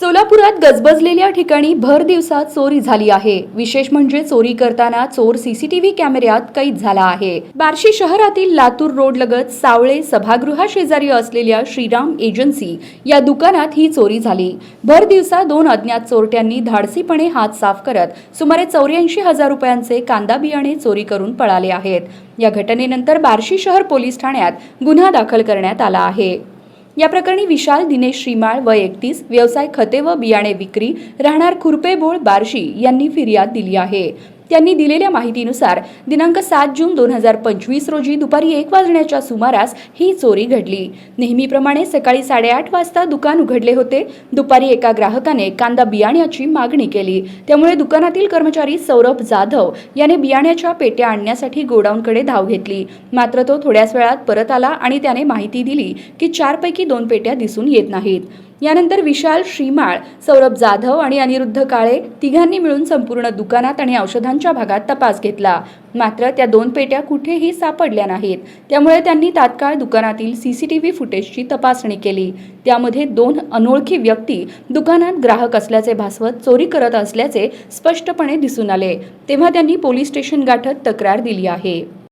सोलापुरात गजबजलेल्या ठिकाणी भर दिवसात चोरी झाली आहे. विशेष म्हणजे चोरी करताना चोर सीसीटीव्ही कॅमेऱ्यात कैद झाला आहे. बार्शी शहरातील लातूर रोड लगत सावळे सभागृहा शेजारी असलेल्या श्रीराम एजन्सी या दुकानात ही चोरी झाली. भर दिवसा दोन अज्ञात चोरट्यांनी धाडसीपणे हात साफ करत सुमारे चौऱ्याऐंशी हजार रुपयांचे कांदा बियाणे चोरी करून पळाले आहेत. या घटनेनंतर बार्शी शहर पोलीस ठाण्यात गुन्हा दाखल करण्यात आला आहे. या प्रकरणी विशाल दिनेश श्रीमाळ व एकतीस व्यवसाय खते व बियाणे विक्री राहणार खुरपेबोळ बार्शी यांनी फिर्याद दिली आहे. त्यांनी दिलेल्या माहितीनुसार दिनांक सात जून दोन हजार पंचवीस रोजी दुपारी एक वाजण्याच्या सुमारास ही चोरी घडली. नेहमीप्रमाणे सकाळी साडेआठ वाजता दुकान उघडले होते. दुपारी एका ग्राहकाने कांदा बियाण्याची मागणी केली. त्यामुळे दुकानातील कर्मचारी सौरभ जाधव याने बियाण्याच्या पेट्या आणण्यासाठी गोडाऊनकडे धाव घेतली. मात्र तो थोड्याच वेळात परत आला आणि त्याने माहिती दिली की चारपैकी दोन पेट्या दिसून येत नाहीत. यानंतर विशाल श्रीमाळ सौरभ जाधव आणि अनिरुद्ध काळे तिघांनी मिळून संपूर्ण दुकानात आणि औषधांच्या भागात तपास घेतला. मात्र त्या दोन पेट्या कुठेही सापडल्या नाहीत. त्यामुळे त्यांनी तात्काळ दुकानातील सीसीटीव्ही फुटेजची तपासणी केली. त्यामध्ये दोन अनोळखी व्यक्ती दुकानात ग्राहक असल्याचे भासवत चोरी करत असल्याचे स्पष्टपणे दिसून आले. तेव्हा त्यांनी पोलीस स्टेशन गाठत तक्रार दिली आहे.